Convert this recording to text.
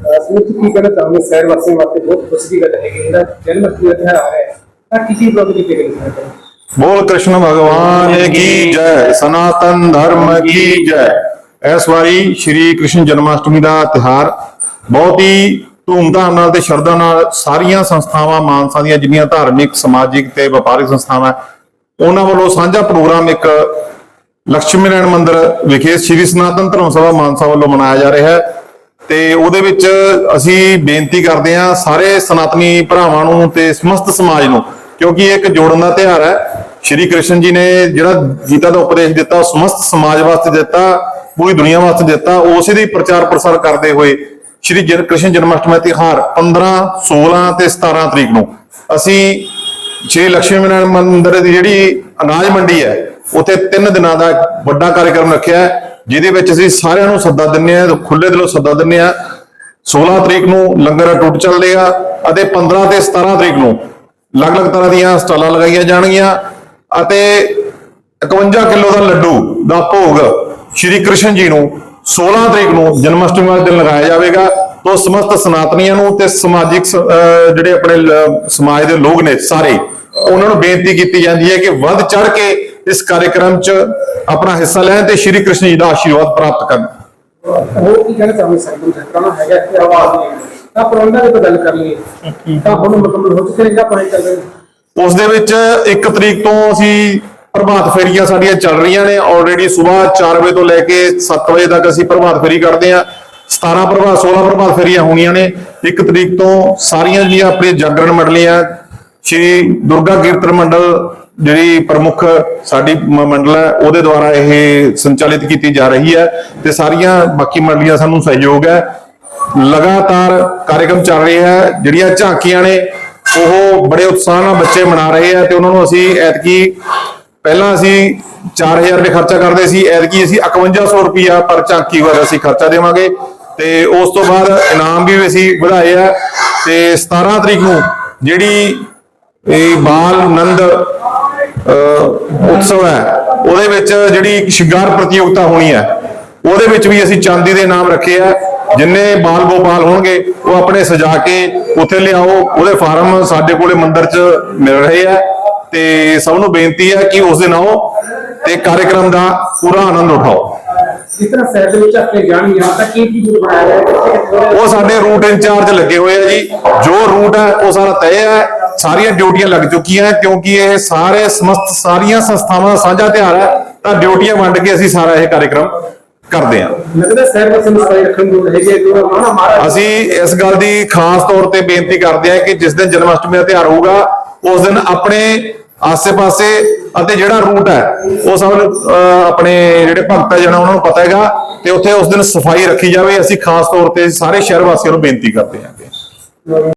ਸਮਿਤ ਕੀ ਕਹਿਣਾ ਚਾਹੁੰਦੇ ਸ਼ਹਿਰ ਵਾਸੀਆਂ ਵਾਸਤੇ ਬਹੁਤ ਖੁਸ਼ੀ ਦੀ ਗੱਲ ਹੈ ਕਿ ਜਿਹੜਾ ਜਨਮ ਅਸ਼ਟਮੀ ਦਾ ਆ ਰਿਹਾ ਤਾਂ ਕਿਸੇ ਪ੍ਰੋਗਰਾਮ ਦੀ ਗੱਲ ਕਰਨਾ बोल कृष्ण भगवान की जय सनातन धर्म की जय ਇਸ ਵਾਰੀ ਸ਼੍ਰੀ ਕ੍ਰਿਸ਼ਨ ਜਨਮਾਸ਼ਟਮੀ ਦਾ ਤਿਹਾਰ ਬਹੁਤ ਹੀ ਧੂਮਧਾਮ ਨਾਲ ਤੇ ਸ਼ਰਧਾ ਨਾਲ ਸਾਰੀਆਂ ਸੰਸਥਾਵਾਂ ਮਾਨਸਾ ਦੀਆਂ ਜਿੰਨੀਆਂ ਧਾਰਮਿਕ ਸਮਾਜਿਕ ਤੇ ਵਪਾਰਿਕ ਸੰਸਥਾਵਾਂ ਉਹਨਾਂ ਵੱਲੋਂ ਸਾਂਝਾ ਪ੍ਰੋਗਰਾਮ ਇੱਕ ਲక్ష్ਮੀ ਨਾਰਾਇਣ ਮੰਦਿਰ ਵਿਖੇ ਸ਼੍ਰੀ ਸਨਾਤਨ ਧਰਮ ਸਭਾ ਮਾਨਸਾ ਵੱਲੋਂ ਮਨਾਇਆ ਜਾ ਰਿਹਾ ਹੈ। ਤੇ ਉਹਦੇ ਵਿੱਚ ਅਸੀਂ ਬੇਨਤੀ ਕਰਦੇ ਹਾਂ ਸਾਰੇ ਸਨਾਤਨੀ ਭਰਾਵਾਂ ਨੂੰ ਤੇ ਸਮਸਤ ਸਮਾਜ ਨੂੰ, ਕਿਉਂਕਿ ਇਹ ਇੱਕ ਜੋੜਨ ਦਾ ਤਿਉਹਾਰ ਹੈ। ਸ਼੍ਰੀ ਕ੍ਰਿਸ਼ਨ ਜੀ ਨੇ ਜਿਹੜਾ ਗੀਤਾ ਦਾ ਉਪਦੇਸ਼ ਦਿੱਤਾ, ਉਹ ਸਮਸਤ ਸਮਾਜ ਵਾਸਤੇ ਦਿੱਤਾ, ਪੂਰੀ ਦੁਨੀਆ ਵਾਸਤੇ ਦਿੱਤਾ ਉਸੇ ਦੀ ਪ੍ਰਚਾਰ ਪ੍ਰਸਾਰ ਕਰਦੇ ਹੋਏ ਸ਼੍ਰੀ ਜਨ, ਕ੍ਰਿਸ਼ਨ ਜਨਮਾਸ਼ਟਮੀ ਦਾ ਤਿਉਹਾਰ 15 16 ਤੇ 17 ਤਰੀਕ ਨੂੰ। ਅਸੀਂ ਸ਼੍ਰੀ ਲక్ష్ਮੀ ਨਾਰਾਇਣ ਮੰਦਿਰ ਦੀ ਜਿਹੜੀ ਅਨਾਜ ਮੰਡੀ ਹੈ ਉੱਥੇ ਤਿੰਨ ਦਿਨਾਂ ਦਾ ਵੱਡਾ ਕਾਰਜਕ੍ਰਮ ਰੱਖਿਆ ਜਿਹਦੇ ਵਿੱਚ ਅਸੀਂ ਸਾਰਿਆਂ ਨੂੰ ਸੱਦਾ ਦਿੰਨੇ ਆ ਖੁੱਲੇ ਦਿਲੋਂ ਸੱਦਾ ਦਿੰਨੇ ਆ 16 ਤਰੀਕ ਨੂੰ ਲੰਗਰ ਟੁੱਟ ਚੱਲੇਗਾ ਅਤੇ 15 ਤੇ 17 ਤਰੀਕ ਨੂੰ ਅਲੱਗ-ਅਲੱਗ ਤਰ੍ਹਾਂ ਦੀਆਂ ਸਟਾਲਾਂ ਲਗਾਈਆਂ ਜਾਣਗੀਆਂ ਅਤੇ 51 ਕਿਲੋ ਦਾ ਲੱਡੂ ਦਾ ਭੋਗ ਸ਼੍ਰੀ ਕ੍ਰਿਸ਼ਨ ਜੀ ਨੂੰ 16 ਤਰੀਕ ਨੂੰ ਜਨਮਸ਼ਟਮੀ ਵਾਲੇ ਦਿਨ ਲਗਾਇਆ ਜਾਵੇਗਾ। ਤੋਂ ਸਮਸਤ ਸਨਾਤਨੀਆਂ ਨੂੰ ਤੇ ਸਮਾਜਿਕ ਜਿਹੜੇ ਆਪਣੇ ਸਮਾਜ ਦੇ ਲੋਕ ਨੇ ਸਾਰੇ, ਉਹਨਾਂ ਨੂੰ ਬੇਨਤੀ ਕੀਤੀ ਜਾਂਦੀ ਹੈ ਕਿ ਵੱਧ ਚੜ ਕੇ ਇਸ ਕਾਰਜਕ੍ਰਮ 'ਚ ਆਪਣਾ ਹਿੱਸਾ ਲੈਣ ਤੇ ਸ਼੍ਰੀ ਕ੍ਰਿਸ਼ਨ ਜੀ ਦਾ ਆਸ਼ੀਰਵਾਦ ਪ੍ਰਾਪਤ ਕਰਨ। ਉਹ ਕੀ ਕਹਿਣਾ ਚਾਹੁੰਦੇ ਸਰ ਨੂੰ ਕਰਨਾ ਹੈਗਾ ਕਿ ਆਵਾਜ਼ ਨਹੀਂ ਤਾਂ ਪ੍ਰਬੰਧਾਂ ਦੀ ਗੱਲ ਕਰ ਲਈਏ ਤਾਂ ਹੁਣ ਮੁਕੰਮਲ ਹੋ ਚੁੱਕੇ ਨੇ ਜਾਂ ਪਾਣੀ ਚੱਲ ਰਹੇ ਉਸ ਦੇ ਵਿੱਚ 1 ਤਰੀਕ ਤੋਂ ਅਸੀਂ ਪ੍ਰਭਾਤ ਫੇਰੀਆਂ ਸਾਡੀਆਂ ਚੱਲ ਰਹੀਆਂ ਨੇ। ਆਲਰੇਡੀ ਸਵੇਰ 4 ਵਜੇ ਤੋਂ ਲੈ ਕੇ 7 ਵਜੇ ਤੱਕ ਅਸੀਂ ਪ੍ਰਭਾਤ ਫੇਰੀ ਕਰਦੇ ਆ 17 ਪ੍ਰਭਾਤ 16 ਪ੍ਰਭਾਤ ਫੇਰੀਆਂ ਹੋਣੀਆਂ ਨੇ। 1 ਤਰੀਕ ਤੋਂ ਸਾਰੀਆਂ ਜਿਹੜੀਆਂ ਆਪਣੇ ਜਾਗਰਣ ਮੰਡਲੀਆਂ ਸ਼੍ਰੀ ਦੁਰਗਾ ਕੀਰਤਨ ਮੰਡਲ ਜਿਹੜੀ ਪ੍ਰਮੁੱਖ ਸਾਡੀ ਮੰਡਲ ਹੈ, ਉਹਦੇ ਦੁਆਰਾ ਇਹ ਸੰਚਾਲਿਤ ਕੀਤੀ ਜਾ ਰਹੀ ਹੈ ਤੇ ਸਾਰੀਆਂ ਬਾਕੀ ਮੰਡਲੀਆਂ ਸਾਨੂੰ ਸਹਿਯੋਗ ਹੈ। ਲਗਾਤਾਰ ਕਾਰਜਕ੍ਰਮ ਚੱਲ ਰਿਹਾ ਹੈ, ਜਿਹੜੀਆਂ ਝਾਂਕੀਆਂ ਨੇ, ਉਹ ਬੜੇ ਉਤਸ਼ਾਹ ਨਾਲ ਬੱਚੇ ਮਨਾ ਰਹੇ ਆ ਤੇ ਉਹਨਾਂ ਨੂੰ ਅਸੀਂ ਐਤਕੀ ਪਹਿਲਾਂ ਅਸੀਂ 4000 ਰੁਪਏ ਖਰਚਾ ਕਰਦੇ ਸੀ, ਐਤਕੀ ਅਸੀਂ 5100 ਰੁਪਿਆ ਪਰ ਝਾਂਕੀ ਵਾਰ ਅਸੀਂ ਖਰਚਾ ਦੇਵਾਂਗੇ ਤੇ ਉਸ ਤੋਂ ਬਾਅਦ ਇਨਾਮ ਵੀ ਅਸੀਂ ਵਧਾਏ ਆ ਤੇ 17 ਤਰੀਕ ਨੂੰ ਜਿਹੜੀ ਇਹ ਬਾਲ ਨੰਦ ਉਤਸਵ ਹੈ। ਉਹਦੇ ਵਿੱਚ ਜਿਹੜੀ ਇੱਕ ਸ਼ਿੰਗਾਰ ਪ੍ਰਤੀਯੋਗਤਾ ਹੋਣੀ ਹੈ ਉਹਦੇ ਵਿੱਚ ਵੀ ਅਸੀਂ ਚਾਂਦੀ ਦੇ ਇਨਾਮ ਰੱਖੇ ਆ। ਜਿੰਨੇ ਬਾਲ ਗੋਪਾਲ ਹੋਣਗੇ ਉਹ ਆਪਣੇ ਸਜਾ ਕੇ ਉੱਥੇ ਲਿਆਓ। ਉਹਦੇ ਫਾਰਮ ਸਾਡੇ ਕੋਲੇ ਮੰਦਿਰ 'ਚ ਮਿਲ ਰਹੇ ਆ। ਤੇ ਸਭ ਨੂੰ ਬੇਨਤੀ ਹੈ ਕਿ ਉਸ ਦਿਨ ਆਓ ਤੇ ਕਾਰਜਕ੍ਰਮ ਦਾ ਪੂਰਾ ਆਨੰਦ ਉਠਾਓ। ਇਸ ਤਰ੍ਹਾਂ ਦੇ ਵਿੱਚ ਆਪਣੇ ਜਾਣਗੀਆਂ ਤਾਂ ਕੀ ਕੀ ਬਣਾਇਆ ਹੈ ਉਹ ਸਾਡੇ ਰੂਟ ਇੰਚਾਰਜ ਲੱਗੇ ਹੋਏ ਆ ਜੀ। ਜੋ ਰੂਟ ਹੈ ਉਹ ਸਾਰਾ ਤੈਅ ਹੈ। ਸਾਰੀਆਂ ਡਿਊਟੀਆਂ ਲੱਗ ਚੁੱਕੀਆਂ ਹੈ ਕਿਉਂਕਿ ਇਹ ਸਾਰੇ ਸਮਸਤ ਸਾਰੀਆਂ ਸੰਸਥਾਵਾਂ ਦਾ ਸਾਂਝਾ ਤਿਉਹਾਰ ਹੈ ਤਾਂ ਡਿਊਟੀਆਂ ਵੰਡ ਕੇ ਅਸੀਂ ਸਾਰਾ ਇਹ ਕਾਰਜਕ੍ਰਮ ਕਰਦੇ ਹਾਂ। ਲੱਗਦਾ ਸ਼ਹਿਰ ਵਾਸੀਆਂ ਨੂੰ ਸਫ਼ਾਈ ਰੱਖਣ ਦੀ ਹੈਗੀ ਹਨਾ ਮਹਾਰਾਜ ਅਸੀਂ ਇਸ ਗੱਲ ਦੀ ਖਾਸ ਤੌਰ ਤੇ ਬੇਨਤੀ ਕਰਦੇ ਹਾਂ ਕਿ ਜਿਸ ਦਿਨ ਜਨਮ ਅਸ਼ਟਮੀ ਦਾ ਤਿਉਹਾਰ ਹੋਊਗਾ ਉਸ ਦਿਨ ਆਪਣੇ ਆਸੇ-ਪਾਸੇ ਅਤੇ ਜਿਹੜਾ ਰੂਟ ਹੈ ਉਹ ਸਭ ਅਹ, ਆਪਣੇ ਜਿਹੜੇ ਭਗਤ ਜਣਾ ਉਹਨਾਂ ਨੂੰ ਪਤਾ ਹੈਗਾ ਤੇ ਉੱਥੇ ਉਸ ਦਿਨ ਸਫ਼ਾਈ ਰੱਖੀ ਜਾਵੇ। ਅਸੀਂ ਖਾਸ ਤੌਰ ਤੇ ਸਾਰੇ ਸ਼ਹਿਰ ਵਾਸੀਆਂ ਨੂੰ ਬੇਨਤੀ ਕਰਦੇ ਹਾਂ।